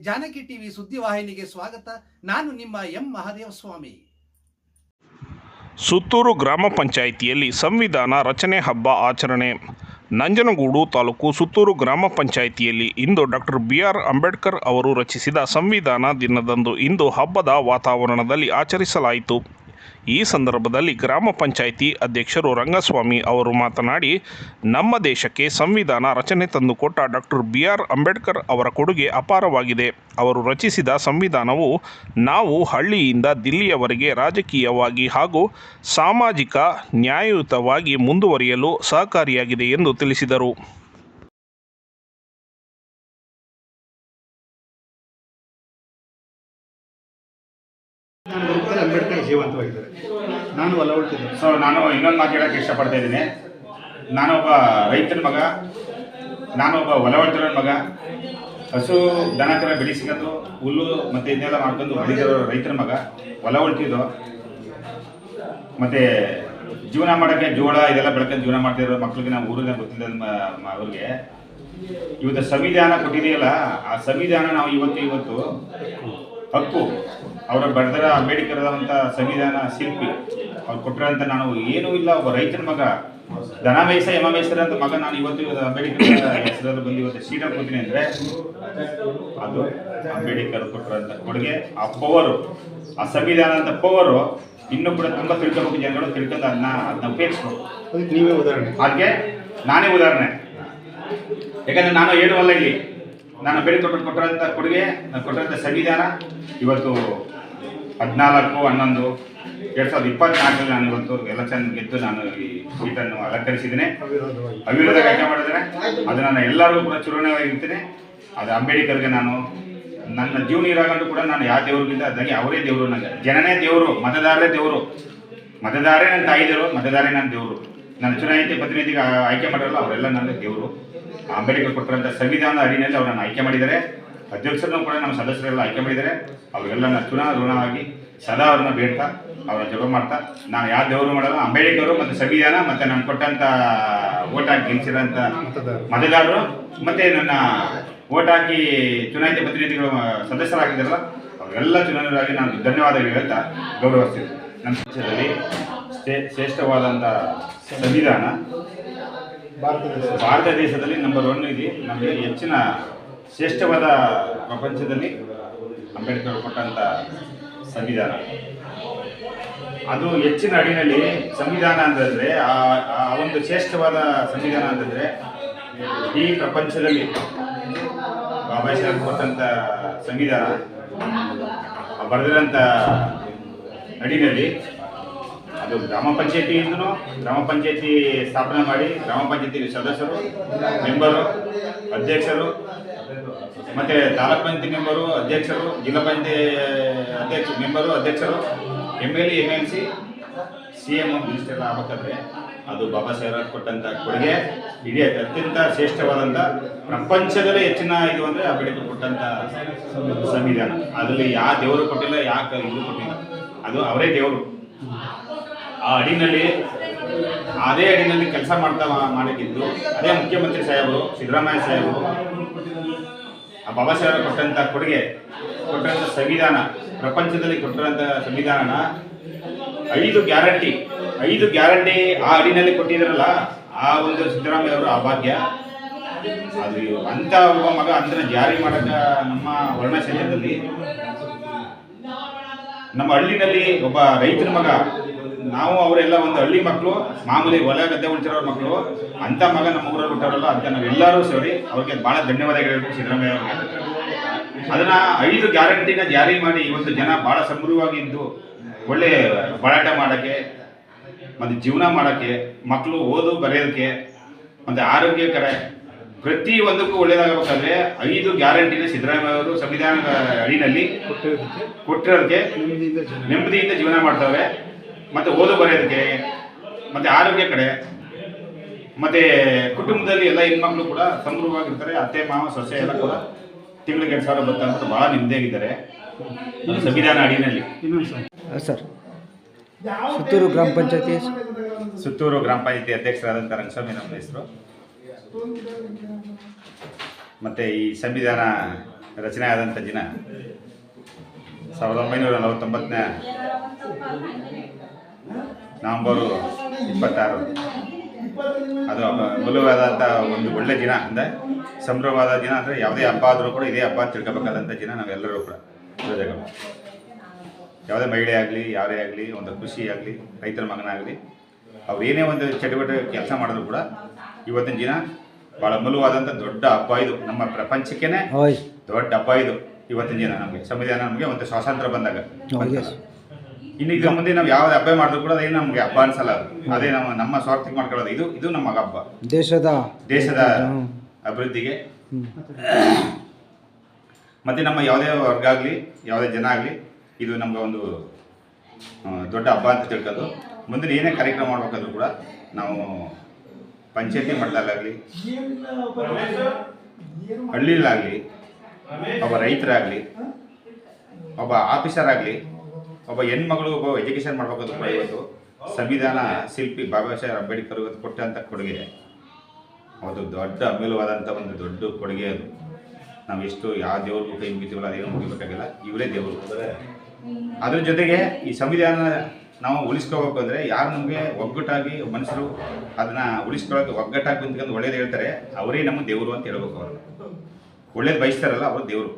Janaki TV ಸುದ್ದಿವಾಹಿನಿಗೆ ಸ್ವಾಗತ. ನಾನು ನಿಮ್ಮ ಎಂ ಮಹಾದೇವ ಸ್ವಾಮಿ. ಸುತ್ತೂರು ಗ್ರಾಮ ಪಂಚಾಯಿತಿಯಲ್ಲಿ ಸಂವಿಧಾನ ರಚನೆ ಹಬ್ಬ ಆಚರಣೆ. ನಂಜನಗೂಡು ತಾಲೂಕು ಸುತ್ತೂರು ಗ್ರಾಮ ಪಂಚಾಯಿತಿಯಲ್ಲಿ ಇಂದು ಡಾಕ್ಟರ್ ಬಿ ಆರ್ ಅಂಬೇಡ್ಕರ್ ಅವರು ರಚಿಸಿದ ಸಂವಿಧಾನ ದಿನದಂದು ಇಂದು ಹಬ್ಬದ ವಾತಾವರಣದಲ್ಲಿ ಆಚರಿಸಲಾಯಿತು. ಈ ಸಂದರ್ಭದಲ್ಲಿ ಗ್ರಾಮ ಪಂಚಾಯಿತಿ ಅಧ್ಯಕ್ಷರು ರಂಗಸ್ವಾಮಿ ಅವರು ಮಾತನಾಡಿ, ನಮ್ಮ ದೇಶಕ್ಕೆ ಸಂವಿಧಾನ ರಚನೆ ತಂದುಕೊಟ್ಟ ಡಾಕ್ಟರ್ ಬಿ ಆರ್ ಅಂಬೇಡ್ಕರ್ ಅವರ ಕೊಡುಗೆ ಅಪಾರವಾಗಿದೆ. ಅವರು ರಚಿಸಿದ ಸಂವಿಧಾನವು ನಾವು ಹಳ್ಳಿಯಿಂದ ದಿಲ್ಲಿಯವರೆಗೆ ರಾಜಕೀಯವಾಗಿ ಹಾಗೂ ಸಾಮಾಜಿಕ ನ್ಯಾಯಯುತವಾಗಿ ಮುಂದುವರಿಯಲು ಸಹಕಾರಿಯಾಗಿದೆ ಎಂದು ತಿಳಿಸಿದರು. ಜೀವಂತವಾಗಿದ್ದಾರೆ. ನಾನು ಉಳ್ತಿದ್ದೆ. ಸೊ ನಾನು ಇನ್ನೊಂದು ಮಾತು ಹೇಳಕ್ಕೆ ಇಷ್ಟಪಡ್ತಾ ಇದ್ದೀನಿ. ನಾನೊಬ್ಬ ರೈತನ ಮಗ ನಾನೊಬ್ಬ ಹೊಳ್ತಿರೋ ಮಗ. ಹಸು, ದನ ಕರ ಬೆಳೆಸ್ಕೊಂಡು ಹುಲ್ಲು ಮತ್ತು ಇದನ್ನೆಲ್ಲ ಮಾಡ್ಕೊಂಡು ಬೆಳೆದಿರೋ ರೈತನ ಮಗ ಹೊಲ ಮತ್ತೆ ಮತ್ತು ಜೀವನ ಮಾಡೋಕ್ಕೆ ಜೋಳ ಇದೆಲ್ಲ ಬೆಳ್ಕೊಂಡು ಜೀವನ ಮಾಡ್ತಿರೋ ಮಕ್ಳಿಗೆ ನಾವು ಊರಿಗೆ ಗೊತ್ತಿಲ್ಲ ಅವ್ರಿಗೆ. ಇವತ್ತು ಸಂವಿಧಾನ ಕೊಟ್ಟಿದೆಯಲ್ಲ, ಆ ಸಂವಿಧಾನ ನಾವು ಇವತ್ತು ಇವತ್ತು ಹಕ್ಕು ಅವರ ಬರೆದರ ಅಂಬೇಡ್ಕರ್ ಅಂತ ಸಂವಿಧಾನ ಶಿಲ್ಪಿ. ಅವ್ರು ಕೊಟ್ಟಿರೋಂಥ ನಾನು ಏನೂ ಇಲ್ಲ. ಒಬ್ಬ ರೈತನ ಮಗ. ದನ ಮೇಸ ಯಮ ಅಂತ ಮಗ ನಾನು ಇವತ್ತು ಅಂಬೇಡ್ಕರ್ ಹೆಸರಲ್ಲಿ ಬಂದು ಇವತ್ತು ಸೀಟ್ ಹಾಕೋತೀನಿ ಅಂದರೆ ಅದು ಅಂಬೇಡ್ಕರ್ ಕೊಟ್ಟಿರೋಂಥ ಕೊಡುಗೆ ಆ ಪವರು ಆ ಸಂವಿಧಾನ ಅಂತ ಪವರು ಇನ್ನೂ ಕೂಡ ತುಂಬ ತಿಳ್ಕೊಬೇಕು ಜನಗಳು ತಿಳ್ಕೊಂಡು ಅದನ್ನ ಅದನ್ನ ಉಪಯೋಗಿಸ್ಬೇಕು. ಅದಕ್ಕೆ ನೀವೇ ಉದಾಹರಣೆ. ಹಾಗೆ ನಾನೇ ಉದಾಹರಣೆ. ಯಾಕಂದ್ರೆ ನಾನು ಹೇಳುವಲ್ಲ ಇಲ್ಲಿ ನಾನು ಅಂಬೇಡ್ಕರ್ ಕೊಟ್ಟಿರೋಂಥ ಕೊಡುಗೆ ನಾನು ಕೊಟ್ಟಿರೋಂಥ ಸಂವಿಧಾನ ಇವತ್ತು ಹದಿನಾಲ್ಕು, ಹನ್ನೊಂದು, ಎರಡು ಸಾವಿರದ ಇಪ್ಪತ್ನಾಲ್ಕರಲ್ಲಿ ನಾನು ಇವತ್ತು ಎಲೆಕ್ಷನ್ ಗೆದ್ದು ನಾನು ಈ ಸೀಟನ್ನು ಅಲಂಕರಿಸಿದ್ದೇನೆ. ಅವಿರೋಧ ಆಯ್ಕೆ ಮಾಡಿದರೆ ಅದು ನಾನು ಎಲ್ಲರಿಗೂ ಕೂಡ ಚುನಾವಣೆಯಾಗಿರ್ತೇನೆ ಅದು ಅಂಬೇಡ್ಕರ್ಗೆ ನಾನು, ನನ್ನ ಜೀವನ ಇರಾಗಂಟು ಕೂಡ ನಾನು ಯಾವ ದೇವ್ರಿಗಿಂತ ಅದಾಗಿ ಅವರೇ ದೇವರು ನನಗೆ ಜನನೇ ದೇವರು, ಮತದಾರರೇ ದೇವರು. ಮತದಾರೇ ನನ್ನ ತಾಯಿ ದೇವರು ಮತದಾರೇ ನನ್ನ ದೇವರು. ನನ್ನ ಚುನಾಯಿತ ಪ್ರತಿನಿಧಿಗೆ ಆಯ್ಕೆ ಮಾಡಿರಲ್ಲ, ಅವರೆಲ್ಲ ನನ್ನ ದೇವರು. ಅಂಬೇಡ್ಕರ್ ಕೊಟ್ಟಿರುವಂತಹ ಸಂವಿಧಾನದ ಅಡಿನಲ್ಲಿ ಅವರನ್ನು ಆಯ್ಕೆ ಮಾಡಿದ್ದಾರೆ. ಅಧ್ಯಕ್ಷರನ್ನು ಕೂಡ ನಮ್ಮ ಸದಸ್ಯರೆಲ್ಲ ಆಯ್ಕೆ ಮಾಡಿದ್ದಾರೆ. ಅವರೆಲ್ಲ ನನ್ನ ಚುನಾವಣಾ ಋಣವಾಗಿ ಸದಾ ಅವ್ರನ್ನ ಬೇಡ್ತಾ ಅವರ ಜಪ ಮಾಡ್ತಾ. ನಾನು ಯಾವ ದೇವರು ಮಾಡಲ್ಲ ಅಂಬೇಡ್ಕರ್ ಮತ್ತು ಸಂವಿಧಾನ ಮತ್ತು ನಾನು ಕೊಟ್ಟಂಥ ಓಟ್ ಹಾಕಿ ಗೆಲ್ಸಿರೋಂಥ ಮತದಾರರು. ಮತ್ತೆ ನನ್ನ ಓಟ್ ಹಾಕಿ ಚುನಾಯಿತ ಪ್ರತಿನಿಧಿಗಳು ಸದಸ್ಯರಾಗಿದ್ದಾರಲ್ಲ ಅವರೆಲ್ಲ ಚುನಾವಣೆಗಾಗಿ ನಾನು ಧನ್ಯವಾದಗಳು ಹೇಳ್ತಾ ಗೌರವಿಸ್ತೀನಿ. ನಮ್ಮ ಪಕ್ಷದಲ್ಲಿ ಶ್ರೇಷ್ಠವಾದಂತ ಶ್ರೇಷ್ಠವಾದಂಥ ಸಂವಿಧಾನ ಭಾರತ ಭಾರತ ದೇಶದಲ್ಲಿ ನಂಬರ್ ಒನ್ ಇದೆ. ನಮಗೆ ಹೆಚ್ಚಿನ ಶ್ರೇಷ್ಠವಾದ ಪ್ರಪಂಚದಲ್ಲಿ ಅಂಬೇಡ್ಕರ್ ಕೊಟ್ಟಂಥ ಸಂವಿಧಾನ. ಅದು ಹೆಚ್ಚಿನ ಅಡಿನಲ್ಲಿ ಸಂವಿಧಾನ ಅಂತಂದರೆ, ಆ ಒಂದು ಶ್ರೇಷ್ಠವಾದ ಸಂವಿಧಾನ ಅಂತಂದರೆ, ಈ ಪ್ರಪಂಚದಲ್ಲಿ ಬಾಬಾ ಸಾಹೇಬ್ ಕೊಟ್ಟಂಥ ಸಂವಿಧಾನ ಬರೆದಿರೋಂಥ ಅಡಿನಲ್ಲಿ ಅದು ಗ್ರಾಮ ಪಂಚಾಯತಿಯಿಂದನೂ ಗ್ರಾಮ ಪಂಚಾಯತಿ ಸ್ಥಾಪನೆ ಮಾಡಿ ಗ್ರಾಮ ಪಂಚಾಯತಿ ಸದಸ್ಯರು, ಮೆಂಬರು, ಅಧ್ಯಕ್ಷರು, ಮತ್ತು ತಾಲೂಕ್ ಪಂಚಾಯತಿ ಮೆಂಬರು, ಅಧ್ಯಕ್ಷರು, ಜಿಲ್ಲಾ ಪಂಚಾಯತಿ ಅಧ್ಯಕ್ಷ, ಮೆಂಬರು, ಅಧ್ಯಕ್ಷರು M L M L C C M minister ಆಗ್ಬೇಕಾದ್ರೆ ಅದು ಬಾಬಾ ಸಾಹೇಬ್ ಕೊಟ್ಟಂಥ ಕೊಡುಗೆ, ಇಡೀ ಅತ್ಯಂತ ಶ್ರೇಷ್ಠವಾದಂಥ ಪ್ರಪಂಚದಲ್ಲೇ ಹೆಚ್ಚಿನ ಇದು ಅಂದರೆ ಅಂಬೇಡ್ಕರ್ ಕೊಟ್ಟಂಥ ಸಂವಿಧಾನ. ಅದರಲ್ಲಿ ಯಾವ ದೇವರು ಕೊಟ್ಟಿಲ್ಲ ಯಾಕೆ ಇದು ಕೊಟ್ಟಿಲ್ಲ. ಅದು ಅವರೇ ದೇವರು. ಆ ಅಡಿನಲ್ಲಿ, ಅದೇ ಅಡಿನಲ್ಲಿ ಕೆಲಸ ಮಾಡ್ತಾ ಮಾಡಿದ್ದು. ಅದೇ ಮುಖ್ಯಮಂತ್ರಿ ಸಾಹೇಬರು, ಸಿದ್ದರಾಮಯ್ಯ ಸಾಹೇಬರು. ಆ ಬಾಬಾ ಸಾಹೇಬ್ರು ಕೊಟ್ಟಂಥ ಕೊಡುಗೆ ಕೊಟ್ಟಂಥ ಸಂವಿಧಾನ, ಪ್ರಪಂಚದಲ್ಲಿ ಕೊಟ್ಟಿರೋಂಥ ಸಂವಿಧಾನನ ಐದು ಗ್ಯಾರಂಟಿ ಐದು ಗ್ಯಾರಂಟಿ ಆ ಅಡಿನಲ್ಲಿ ಕೊಟ್ಟಿದ್ರಲ್ಲ, ಆ ಒಂದು ಸಿದ್ದರಾಮಯ್ಯ ಅವರು ಆ ಭಾಗ್ಯ. ಅದು ಅಂತ ಒಬ್ಬ ಮಗ ಅದನ್ನ ಜಾರಿ ಮಾಡಕ ನಮ್ಮ ವರ್ಣಶೈಲದಲ್ಲಿ ನಮ್ಮ ಹಳ್ಳಿನಲ್ಲಿ ಒಬ್ಬ ರೈತನ ಮಗ ನಾವು ಅವರೆಲ್ಲ ಒಂದು ಹಳ್ಳಿ ಮಕ್ಕಳು ಮಾಮೂಲಿ ಹೊಲ ಗದ್ದೆ ಉಳಿಸಿರೋ ಮಕ್ಕಳು ಅಂತ ಮಗ ನಮ್ಮ ಊರಲ್ಲಿ ಹುಟ್ಟಾರಲ್ಲ ಅಂತ ನಾವೆಲ್ಲರೂ ಸೇರಿ ಅವ್ರಿಗೆ ಭಾಳ ಧನ್ಯವಾದಗಳು ಹೇಳ್ಬೇಕು ಸಿದ್ದರಾಮಯ್ಯ ಅವರಿಗೆ. ಅದನ್ನ ಐದು ಗ್ಯಾರಂಟಿನ ಜಾರಿ ಮಾಡಿ ಇವತ್ತು ಜನ ಭಾಳ ಸಮೃದ್ಧವಾಗಿ ಇದ್ದು ಒಳ್ಳೆ ಹೋರಾಟ ಮಾಡೋಕ್ಕೆ ಮತ್ತು ಜೀವನ ಮಾಡೋಕ್ಕೆ ಮಕ್ಕಳು ಓದು ಬರೆಯೋದಕ್ಕೆ ಮತ್ತು ಆರೋಗ್ಯಕರ ಪ್ರತಿ ಒಂದಕ್ಕೂ ಒಳ್ಳೇದಾಗಬೇಕಾದ್ರೆ ಐದು ಗ್ಯಾರಂಟಿನ ಸಿದ್ದರಾಮಯ್ಯ ಅವರು ಸಂವಿಧಾನದ ಅಡಿನಲ್ಲಿ ಕೊಟ್ಟಿರೋದಕ್ಕೆ ನೆಮ್ಮದಿಯಿಂದ ಜೀವನ ಮಾಡ್ತವೆ ಮತ್ತು ಓದು ಬರೆಯೋದಕ್ಕೆ ಮತ್ತು ಆರೋಗ್ಯ ಕಡೆ ಮತ್ತು ಕುಟುಂಬದಲ್ಲಿ ಎಲ್ಲ ಹೆಣ್ಮಕ್ಳು ಕೂಡ ಸಮೃದ್ಧವಾಗಿರ್ತಾರೆ ಅತ್ತೆ ಮಾವ ಸೊಸೆ ಎಲ್ಲ ಕೂಡ ತಿಂಗಳಿಗೆ ಎರಡು ಸಾವಿರ ಬರ್ತಾ ಅಂತ ಭಾಳ ನೆಮ್ಮದಿಯಾಗಿದ್ದಾರೆ. ಅದು ಸಂವಿಧಾನ ಅಡಿನಲ್ಲಿ ಇನ್ನೊಂದು ಸರ್. ಸುತ್ತೂರು ಗ್ರಾಮ ಪಂಚಾಯತಿ ಸುತ್ತೂರು ಗ್ರಾಮ ಪಂಚಾಯತಿ ಅಧ್ಯಕ್ಷರಾದಂಥ ರಂಗಸ್ವಾಮಿ ನಮ್ಮ ಹೆಸರು. ಮತ್ತು ಈ ಸಂವಿಧಾನ ರಚನೆ ಆದಂಥ ದಿನ ಸಾವಿರದ ಒಂಬೈನೂರ ನಲವತ್ತೊಂಬತ್ತನೇ ನವಂಬರು ಇಪ್ಪತ್ತಾರು. ಅದು ಮೂಲವಾದಂಥ ಒಂದು ಒಳ್ಳೆ ದಿನ ಅಂದರೆ ಸಂಭ್ರಮವಾದ ದಿನ ಅಂದರೆ ಯಾವುದೇ ಹಬ್ಬ ಆದರೂ ಕೂಡ ಇದೇ ಹಬ್ಬ ತಿಳ್ಕೊಬೇಕಾದಂಥ ದಿನ ನಾವೆಲ್ಲರೂ ಕೂಡ ಯಾವುದೇ ಮಹಿಳೆ ಆಗಲಿ ಯಾರೇ ಆಗಲಿ ಒಂದು ಖುಷಿ ಆಗಲಿ ರೈತರ ಮಗನಾಗಲಿ ಅವ್ರು ಏನೇ ಒಂದು ಚಟುವಟಿಕೆ ಕೆಲಸ ಮಾಡಿದ್ರು ಕೂಡ ಇವತ್ತಿನ ದಿನ ಭಾಳ ಮುಲುವಾದಂಥ ದೊಡ್ಡ ಹಬ್ಬ ಇದು. ನಮ್ಮ ಪ್ರಪಂಚಕ್ಕೇನೆ ದೊಡ್ಡ ಹಬ್ಬ ಇದು ಇವತ್ತಿನ ದಿನ ನಮಗೆ. ಸಂವಿಧಾನ ನಮಗೆ ಒಂದು ಸ್ವಾತಂತ್ರ್ಯ ಬಂದಾಗ. Yes. ಇನ್ನು ಇದ್ರ ಮುಂದೆ ನಾವು ಯಾವ್ದು ಹಬ್ಬ ಮಾಡಿದ್ರು ಕೂಡ ಅದೇನು ನಮಗೆ ಹಬ್ಬ ಅನ್ಸಲ್ಲ ಅದು. ಅದೇ ನಮ್ಮ ನಮ್ಮ ಸ್ವಾರ್ಥಕ್ಕೆ ಮಾಡ್ಕೊಳ್ಳೋದು. ಇದು ಇದು ನಮ್ಮ ಹಬ್ಬ. ದೇಶದ ದೇಶದ ಅಭಿವೃದ್ಧಿಗೆ. ಮತ್ತೆ ಮತ್ತು ನಮ್ಮ ಯಾವುದೇ ವರ್ಗ ಆಗಲಿ ಯಾವುದೇ ಜನ ಆಗಲಿ ಇದು ನಮ್ಗೆ ಒಂದು ದೊಡ್ಡ ಹಬ್ಬ ಅಂತ ತಿಳ್ಕೊಂಡು ಮುಂದಿನ ಏನೇ ಕಾರ್ಯಕ್ರಮ ಮಾಡ್ಬೇಕಾದ್ರೂ ಕೂಡ ನಾವು ಪಂಚಾಯತಿ ಮಟ್ಟದಲ್ಲಾಗಲಿ ಹಳ್ಳಿಲಾಗಲಿ ಒಬ್ಬ ರೈತರಾಗಲಿ ಒಬ್ಬ ಆಫೀಸರ್ ಆಗಲಿ ಒಬ್ಬ ಹೆಣ್ಮಗಳು ಒಬ್ಬ ಎಜುಕೇಶನ್ ಮಾಡ್ಬೇಕಾದ್ರೂ ಕೂಡ ಇವತ್ತು ಸಂವಿಧಾನ ಶಿಲ್ಪಿ ಬಾಬಾ ಸಾಹೇಬ್ ಅಂಬೇಡ್ಕರ್ ಇವತ್ತು ಕೊಟ್ಟಂಥ ಕೊಡುಗೆ. ಅದು ದೊಡ್ಡ ಅಮೂಲ್ಯವಾದಂಥ ಒಂದು ದೊಡ್ಡ ಕೊಡುಗೆ ಅದು. ನಾವು ಎಷ್ಟು ಯಾವ ದೇವ್ರಿಗೂ ಕೈ ಮುಗಿತೀವಲ್ಲ ಅದೇನು ಮುಗಿಬೇಕಾಗಿಲ್ಲ. ಇವರೇ ದೇವರು. ಅದ್ರ ಜೊತೆಗೆ ಈ ಸಂವಿಧಾನ ನಾವು ಉಳಿಸ್ಕೋಬೇಕು ಅಂದರೆ ಯಾರು ನಮಗೆ ಒಗ್ಗಟ್ಟಾಗಿ ಮನುಷ್ಯರು ಅದನ್ನ ಉಳಿಸ್ಕೊಳ್ಳೋಕೆ ಒಗ್ಗಟ್ಟಾಗಿ ಕುಂತ್ಕೊಂಡು ಒಳ್ಳೇದು ಹೇಳ್ತಾರೆ ಅವರೇ ನಮ್ಮ ದೇವರು ಅಂತ ಹೇಳ್ಬೇಕು ಅವರು. ಒಳ್ಳೇದು ಬಯಸ್ತಾರಲ್ಲ ಅವರು ದೇವರು.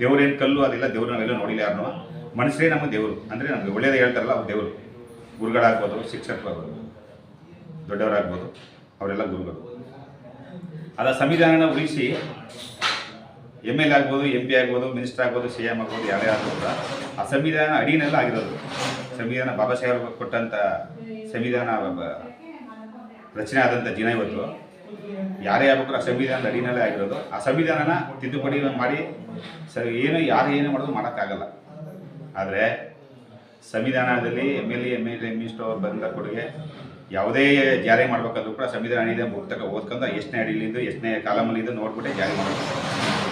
ದೇವ್ರೇನು ಕಲ್ಲು ಅದೆಲ್ಲ ದೇವ್ರು ನಾವೆಲ್ಲ ನೋಡಿಲ್ಲ ಯಾರನ್ನೂ ಮನುಷ್ಯರೇ ನಮ್ಮ ದೇವರು. ಅಂದರೆ ನಮಗೆ ಒಳ್ಳೇದು ಹೇಳ್ತಾರಲ್ಲ ಅವ್ರು ದೇವರು. ಗುರುಗಳಾಗ್ಬೋದು, ಶಿಕ್ಷಕರಾಗ್ಬೋದು, ದೊಡ್ಡವರಾಗ್ಬೋದು, ಅವರೆಲ್ಲ ಗುರುಗಳು. ಅದ ಸಂವಿಧಾನನ ಉಳಿಸಿ ಎಂ ಎಲ್ ಆಗ್ಬೋದು ಎಂ ಪಿ ಆಗ್ಬೋದು ಮಿನಿಸ್ಟರ್ ಆಗ್ಬೋದು ಸಿ ಎಂ ಆಗ್ಬೋದು, ಯಾರೇ ಕೂಡ ಆ ಸಂವಿಧಾನ ಅಡಿನೆಲ್ಲ ಆಗಿರೋದು. ಸಂವಿಧಾನ ಬಾಬಾ ಸಾಹೇಬ್ ಕೊಟ್ಟಂಥ ಸಂವಿಧಾನ ರಚನೆ ಆದಂಥ ದಿನ ಇವತ್ತು. ಯಾರೇ ಆಗ್ಬೇಕು ಆ ಸಂವಿಧಾನದ ಅಡಿನಲ್ಲೇ ಆಗಿರೋದು. ಆ ಸಂವಿಧಾನನ ತಿದ್ದುಪಡಿ ಮಾಡಿ ಸ ಏನು, ಯಾರು ಏನು ಮಾಡೋದು ಮಾಡೋಕ್ಕಾಗಲ್ಲ. ಆದರೆ ಸಂವಿಧಾನದಲ್ಲಿ M L A, M L A minister ಬಂದ ಕೊಡುಗೆ ಯಾವುದೇ ಜಾರಿ ಮಾಡ್ಬೇಕಾದ್ರೂ ಕೂಡ ಸಂವಿಧಾನ ಇದೆ ಪುಸ್ತಕ ಓದ್ಕೊಂಡು ಎಷ್ಟನೇ ಅಡಿಲಿದ್ದು ಎಷ್ಟನೇ ಕಾಲಮಲ್ಲಿದ್ದು ನೋಡ್ಬಿಟ್ಟೆ ಜಾರಿ ಮಾಡಬೇಕು.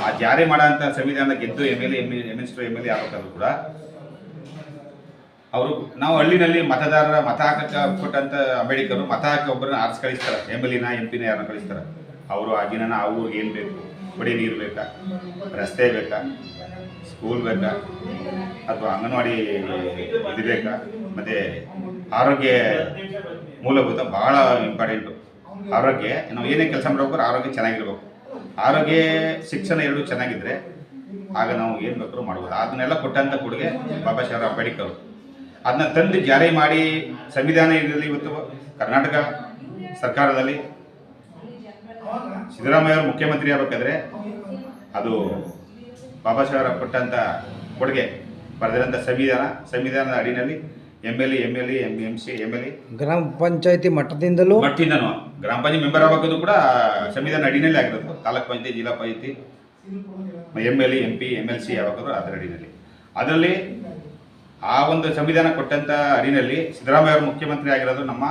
ಆ ಜಾರಿ ಮಾಡೋಂಥ ಸಂವಿಧಾನ ಗೆದ್ದು M L A, M minister M L A ಆಗ್ಬೇಕಾದ್ರೂ ಕೂಡ ಅವರು ನಾವು ಹಳ್ಳಿನಲ್ಲಿ ಮತದಾರರ ಮತ ಹಾಕಕ್ಕೆ ಕೊಟ್ಟಂಥ ಅಂಬೇಡ್ಕರ್ ಮತ ಹಾಕಿ ಒಬ್ಬರನ್ನ ಆರ್ಸ್ ಕಳಿಸ್ತಾರೆ. ಎಂ ಎಲ್ ಎನ, ಎಂ ಪಿನ ಯಾರನ್ನ ಕಳಿಸ್ತಾರೆ. ಅವರು ಆ ದಿನನ ಆ ಊರಿಗೆ ಏನು ಬೇಕು? ಕುಡಿ ನೀರು ಬೇಕಾ? ರಸ್ತೆ ಬೇಕಾ? ಸ್ಕೂಲ್ ಬೇಕಾ ಅಥವಾ ಅಂಗನವಾಡಿ ಇದು ಬೇಕಾ? ಮತ್ತು ಆರೋಗ್ಯ ಮೂಲಭೂತ ಭಾಳ ಇಂಪಾರ್ಟೆಂಟು ಆರೋಗ್ಯ, ನಾವು ಏನೇ ಕೆಲಸ ಮಾಡ್ಬೇಕಾದ್ರೆ ಆರೋಗ್ಯ ಚೆನ್ನಾಗಿರ್ಬೇಕು. ಆರೋಗ್ಯ, ಶಿಕ್ಷಣ ಎರಡೂ ಚೆನ್ನಾಗಿದ್ರೆ ಆಗ ನಾವು ಏನು ಬೇಕಾದ್ರು ಮಾಡ್ಬೋದು. ಅದನ್ನೆಲ್ಲ ಕೊಟ್ಟಂಥ ಕೊಡುಗೆ ಬಾಬಾ ಸಾಹೇಬ್ ಅಂಬೇಡ್ಕರ್ ಅದನ್ನ ತಂದು ಜಾರಿ ಮಾಡಿ ಸಂವಿಧಾನ ಇರಲಿ ಇವತ್ತು ಕರ್ನಾಟಕ ಸರ್ಕಾರದಲ್ಲಿ ಸಿದ್ದರಾಮಯ್ಯ ಅವರು ಮುಖ್ಯಮಂತ್ರಿ ಆಗಬೇಕಾದ್ರೆ ಅದು ಬಾಬಾ ಸಾಹೇಬರ ಕೊಟ್ಟಂಥ ಕೊಡುಗೆ ಬರೆದಿರೋಂಥ ಸಂವಿಧಾನ ಸಂವಿಧಾನದ ಅಡಿನಲ್ಲಿ M L A M L A M M C M L A ಗ್ರಾಮ ಪಂಚಾಯತಿ ಮಟ್ಟದಿಂದಲೂ ಮಟ್ಟಿಂದನು ಗ್ರಾಮ ಪಂಚಾಯತ್ ಮೆಂಬರ್ ಆಗೋದು ಕೂಡ ಸಂವಿಧಾನ ಅಡಿನಲ್ಲಿ ಆಗಿರೋದು. Taluk panchayat zilla panchayat M L A M P M L C ಯಾವಾಗಾದ್ರೂ ಅದರ ಅಡಿನಲ್ಲಿ ಅದರಲ್ಲಿ ಆ ಒಂದು ಸಂವಿಧಾನ ಕೊಟ್ಟಂತ ಅಡಿನಲ್ಲಿ ಸಿದ್ದರಾಮಯ್ಯ ಅವರು ಮುಖ್ಯಮಂತ್ರಿ ಆಗಿರೋದು ನಮ್ಮ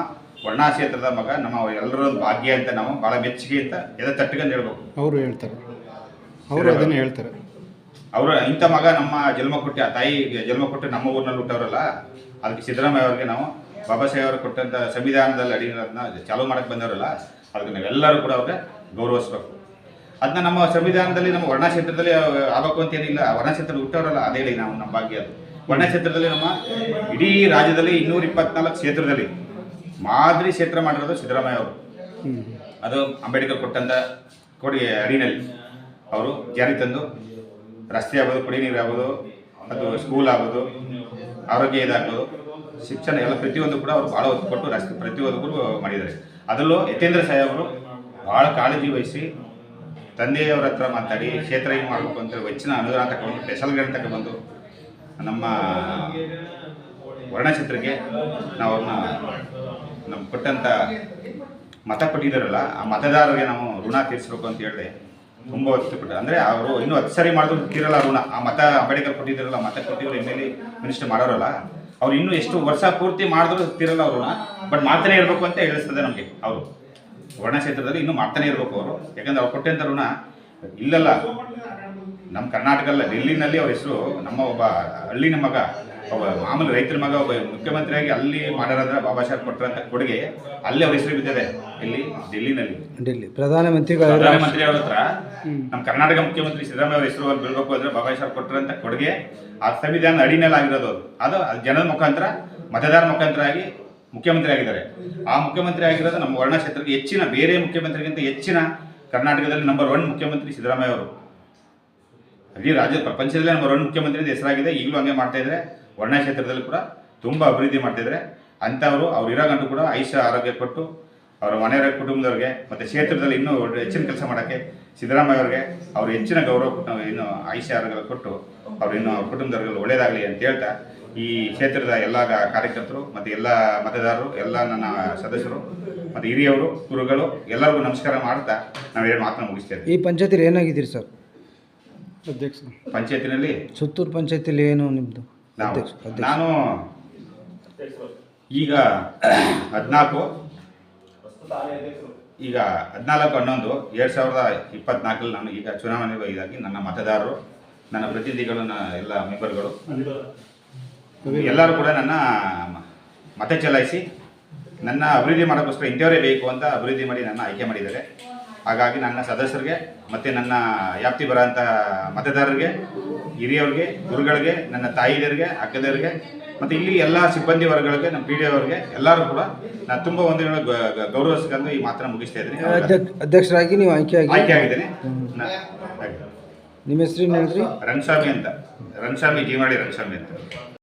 ವರ್ಣಾ ಕ್ಷೇತ್ರದ ಮಗ ನಮ್ಮ ಎಲ್ಲರ ಒಂದು ಭಾಗ್ಯ ಅಂತ ನಾವು ಭಾಳ ಮೆಚ್ಚುಗೆ ಅಂತ ಎದೆ ತಟ್ಟಿಗೆ ಹೇಳ್ಬೇಕು. ಅವರು ಹೇಳ್ತಾರೆ. ಅವರು ಅದನ್ನು ಹೇಳ್ತಾರೆ. ಅವರ ಇಂಥ ಮಗ ನಮ್ಮ ಜನ್ಮ ಕೊಟ್ಟೆ, ಆ ತಾಯಿ ಜನ್ಮ ಕೊಟ್ಟು ನಮ್ಮ ಊರಿನಲ್ಲಿ ಹುಟ್ಟವರಲ್ಲ, ಅದಕ್ಕೆ ಸಿದ್ದರಾಮಯ್ಯ ಅವರಿಗೆ ನಾವು ಬಾಬಾ ಸಾಹೇಬ್ ಅವರು ಕೊಟ್ಟಂಥ ಸಂವಿಧಾನದಲ್ಲಿ ಅಡಿ ಅದನ್ನ ಚಾಲೂ ಮಾಡಕ್ಕೆ ಬಂದವರಲ್ಲ, ಅದಕ್ಕೆ ನಾವೆಲ್ಲರೂ ಕೂಡ ಅವ್ರಿಗೆ ಗೌರವಿಸ್ಬೇಕು. ಅದನ್ನ ನಮ್ಮ ಸಂವಿಧಾನದಲ್ಲಿ, ನಮ್ಮ ವರ್ಣ ಕ್ಷೇತ್ರದಲ್ಲಿ ಆಗಬೇಕು ಅಂತ ಏನಿಲ್ಲ ವರ್ಣ ಕ್ಷೇತ್ರ ಹುಟ್ಟವರಲ್ಲ, ಅದೇ ಹೇಳಿ ನಾವು ನಮ್ಮ ಭಾಗ್ಯ ಅದು. ವರ್ಣ ಕ್ಷೇತ್ರದಲ್ಲಿ ನಮ್ಮ ಇಡೀ ರಾಜ್ಯದಲ್ಲಿ ಇನ್ನೂರ ಇಪ್ಪತ್ನಾಲ್ಕು ಕ್ಷೇತ್ರದಲ್ಲಿ ಮಾದರಿ ಕ್ಷೇತ್ರ ಮಾಡಿರೋದು ಸಿದ್ದರಾಮಯ್ಯ ಅವರು. ಅದು ಅಂಬೇಡ್ಕರ್ ಕೊಟ್ಟಂತ ಕೊಡುಗೆ ಅಡಿನಲ್ಲಿ ಅವರು ಜಾರಿ ತಂದು ರಸ್ತೆ ಆಗ್ಬೋದು ಕುಡಿ ನೀರು ಆಗ್ಬೋದು, ಅದು ಸ್ಕೂಲ್ ಆಗ್ಬೋದು, ಆರೋಗ್ಯ ಇದಾಗ್ಬೋದು, ಶಿಕ್ಷಣ ಎಲ್ಲ ಪ್ರತಿಯೊಂದು ಕೂಡ ಅವರು ಭಾಳ ಒತ್ತು ಕೊಟ್ಟು ರಸ್ತೆ ಪ್ರತಿಯೊಂದಕ್ಕೂ ಮಾಡಿದ್ದಾರೆ. ಅದರಲ್ಲೂ ಯತೇಂದ್ರ ಸಾಹೇಬರು ಭಾಳ ಕಾಳಜಿ ವಹಿಸಿ ತಂದೆಯವರ ಹತ್ರ ಮಾತಾಡಿ, ಕ್ಷೇತ್ರ ಏನು ಮಾಡಬೇಕು ಅಂತ ಹೆಚ್ಚಿನ ಅನುದಾನ ತಗೊಂಡು ಸ್ಪೆಷಲ್ ಗ್ರಾಂಟ್ ತಗೊಂಡ್ಬಂದು ನಮ್ಮ ವರ್ಣಚಿತ್ರಕ್ಕೆ ನಾವು ಅವ್ರನ್ನ ನಮ್ಗೆ ಕೊಟ್ಟಂಥ ಮತ ಕೊಟ್ಟಿದ್ದಾರಲ್ಲ, ಆ ಮತದಾರರಿಗೆ ನಾವು ಋಣ ತೀರಿಸ್ಬೇಕು ಅಂತ ಹೇಳಿದೆ. ತುಂಬ ಒತ್ತು ಅಂದ್ರೆ ಅವರು ಇನ್ನೂ ಹತ್ತು ಸರಿ ಮಾಡಿದ್ರು ತೀರಲ್ಲ ಋಣ ಆ ಮತ ಅಂಬೇಡ್ಕರ್ ಕೊಟ್ಟಿದ್ರಲ್ಲ, ಮತ ಕೊಟ್ಟಿದ್ರು ಎಂ ಎಲ್ ಎ ಮಿನಿಸ್ಟರ್ ಮಾಡೋರಲ್ಲ, ಅವ್ರು ಇನ್ನೂ ಎಷ್ಟು ವರ್ಷ ಪೂರ್ತಿ ಮಾಡಿದ್ರು ತೀರಲ್ಲ ಋಣ ಬಟ್ ಮಾಡ್ತಾನೆ ಇರಬೇಕು ಅಂತ ಹೇಳಿಸ್ತದೆ ನಮಗೆ ಅವರು. ವರ್ಣ ಕ್ಷೇತ್ರದಲ್ಲಿ ಇನ್ನೂ ಮಾಡ್ತಾನೆ ಇರಬೇಕು ಅವರು. ಯಾಕಂದ್ರೆ ಅವ್ರು ಕೊಟ್ಟಂಥ ಋಣ ಇಲ್ಲಲ್ಲ. ನಮ್ಮ ಕರ್ನಾಟಕ ಅಲ್ಲ ಡೆಲ್ಲಿನಲ್ಲಿ ಅವ್ರ ಹೆಸರು ನಮ್ಮ ಒಬ್ಬ ಹಳ್ಳಿನ ಮಗ ಒಬ್ಬ ಮಾಮೂಲಿ ರೈತರ ಮಗ ಒಬ್ಬ ಮುಖ್ಯಮಂತ್ರಿಯಾಗಿ ಅಲ್ಲಿ ಮಾಡ್ಯಾರಂದ್ರೆ ಬಾಬಾ ಸಾಹೇಬ್ ಕೊಟ್ಟರಂತ ಕೊಡುಗೆ ಅಲ್ಲಿ ಅವ್ರ ಹೆಸರು ಬಿದ್ದಿದೆ. ಇಲ್ಲಿ ಡೆಲ್ಲಿನಲ್ಲಿ ಡೆಲ್ಲಿ ಪ್ರಧಾನಮಂತ್ರಿಗಳ ಪ್ರಧಾನಮಂತ್ರಿ ಅವ್ರ ಹತ್ರ ನಮ್ಮ ಕರ್ನಾಟಕ ಮುಖ್ಯಮಂತ್ರಿ ಸಿದ್ದರಾಮಯ್ಯ ಅವ್ರ ಹೆಸರು ಅಲ್ಲಿ ಬೀಳ್ಬೇಕು ಅಂದ್ರೆ ಬಾಬಾ ಸಾಹೇಬ್ ಕೊಟ್ಟರಂತ ಕೊಡುಗೆ. ಆ ಸಂವಿಧಾನ ಅಡಿನಲ್ಲಿ ಆಗಿರೋದು ಅದು. ಜನದ ಮುಖಾಂತರ ಮತದಾರ ಮುಖಾಂತರ ಆಗಿ ಮುಖ್ಯಮಂತ್ರಿ ಆಗಿದ್ದಾರೆ. ಆ ಮುಖ್ಯಮಂತ್ರಿ ಆಗಿರೋದು ನಮ್ಮ ವರ್ಣ ಕ್ಷೇತ್ರಕ್ಕೆ ಹೆಚ್ಚಿನ ಬೇರೆ ಮುಖ್ಯಮಂತ್ರಿಗಿಂತ ಹೆಚ್ಚಿನ ಕರ್ನಾಟಕದಲ್ಲಿ ನಂಬರ್ ಒನ್ ಮುಖ್ಯಮಂತ್ರಿ ಸಿದ್ದರಾಮಯ್ಯ ಅವರು. ಅಲ್ಲಿ ರಾಜ್ಯ ಪ್ರಪಂಚದಲ್ಲೇ ನಂಬರ್ ಒನ್ ಮುಖ್ಯಮಂತ್ರಿ ಹೆಸರಾಗಿದೆ. ಈಗಲೂ ಹಂಗೆ ಮಾಡ್ತಾ ಇದ್ದಾರೆ. ವರ್ಣ ಕ್ಷೇತ್ರದಲ್ಲಿ ಕೂಡ ತುಂಬ ಅಭಿವೃದ್ಧಿ ಮಾಡ್ತಿದ್ದಾರೆ ಅಂಥವರು ಅವ್ರು ಇರೋ ಗಂಟು ಕೂಡ ಆಯುಷ್ಯ ಆರೋಗ್ಯ ಕೊಟ್ಟು ಅವರ ಮನೆಯವರ ಕುಟುಂಬದವ್ರಿಗೆ ಮತ್ತು ಕ್ಷೇತ್ರದಲ್ಲಿ ಇನ್ನೂ ಒಳ್ಳೆ ಹೆಚ್ಚಿನ ಕೆಲಸ ಮಾಡೋಕ್ಕೆ ಸಿದ್ದರಾಮಯ್ಯ ಅವರಿಗೆ ಅವ್ರು ಹೆಚ್ಚಿನ ಗೌರವ ಕೊಟ್ಟು ಇನ್ನು ಆಯುಷ್ಯ ಆರೋಗ್ಯ ಕೊಟ್ಟು ಅವ್ರು ಇನ್ನು ಅವ್ರ ಕುಟುಂಬದವ್ರಿಗೆ ಒಳ್ಳೇದಾಗಲಿ ಅಂತ ಹೇಳ್ತಾ ಈ ಕ್ಷೇತ್ರದ ಎಲ್ಲ ಕಾರ್ಯಕರ್ತರು ಮತ್ತು ಎಲ್ಲ ಮತದಾರರು ಎಲ್ಲ ನನ್ನ ಸದಸ್ಯರು ಮತ್ತು ಹಿರಿಯವರು ಗುರುಗಳು ಎಲ್ಲರಿಗೂ ನಮಸ್ಕಾರ ಮಾಡ್ತಾ ನಾವು ಏನು ಮಾತನ್ನ ಮುಗಿಸ್ತೇವೆ ಈ ಪಂಚಾಯತಿ ಏನಾಗಿದ್ದೀರಿ ಸರ್? ಅಧ್ಯಕ್ಷ. ಪಂಚಾಯತಿನಲ್ಲಿ? ಸುತ್ತೂರು ಪಂಚಾಯತಿಲಿ ಏನು ನಿಮ್ಮದು ನಾನು ಈಗ ಹದಿನಾಲ್ಕು ಈಗ ಹದಿನಾಲ್ಕು ಹನ್ನೊಂದು ಎರಡು ಸಾವಿರದ ಇಪ್ಪತ್ನಾಲ್ಕಲ್ಲಿ ನಾನು ಈಗ ಚುನಾವಣೆ ಇದಾಗಿ ನನ್ನ ಮತದಾರರು ನನ್ನ ಪ್ರತಿನಿಧಿಗಳು ನನ್ನ ಎಲ್ಲ ಮೆಂಬರ್ಗಳು ಎಲ್ಲರೂ ಕೂಡ ನನ್ನ ಮತ ಚಲಾಯಿಸಿ ನನ್ನ ಅಭಿವೃದ್ಧಿ ಮಾಡೋಕ್ಕೋಸ್ಕರ ಇಂಥವರೇ ಬೇಕು ಅಂತ ಅಭಿವೃದ್ಧಿ ಮಾಡಿ ನನ್ನ ಆಯ್ಕೆ ಮಾಡಿದ್ದಾರೆ. ಹಾಗಾಗಿ ನನ್ನ ಸದಸ್ಯರಿಗೆ ಮತ್ತು ನನ್ನ ವ್ಯಾಪ್ತಿ ಬರೋಂಥ ಮತದಾರರಿಗೆ ಹಿರಿಯವ್ರಿಗೆ ಗುರುಗಳಿಗೆ ನನ್ನ ತಾಯಿಯರಿಗೆ ಅಕ್ಕದವರಿಗೆ ಮತ್ತು ಇಲ್ಲಿ ಎಲ್ಲ ಸಿಬ್ಬಂದಿ ವರ್ಗಗಳಿಗೆ ನಮ್ಮ ಪಿ ಡಿ ಅವರಿಗೆ ಎಲ್ಲರೂ ಕೂಡ ನಾನು ತುಂಬ ಒಂದು ಗೌರವಿಸ್ಕೊಂಡು ಈ ಮಾತ್ರ ಮುಗಿಸ್ತಾ ಇದ್ದೀನಿ. ಅಧ್ಯಕ್ಷ ಅಧ್ಯಕ್ಷರಾಗಿ ನೀವು ಆಯ್ಕೆ ಆಯ್ಕೆ ಆಗಿದ್ದೀನಿ ನಿಮ್ಮ ಹೆಸರು ಹೇಳಿದ್ರಿ ರಂಗಸ್ವಾಮಿ ಅಂತ. ರಂಗಸ್ವಾಮಿ ಜೀವಾಡಿ ರಂಗಸ್ವಾಮಿ ಅಂತ.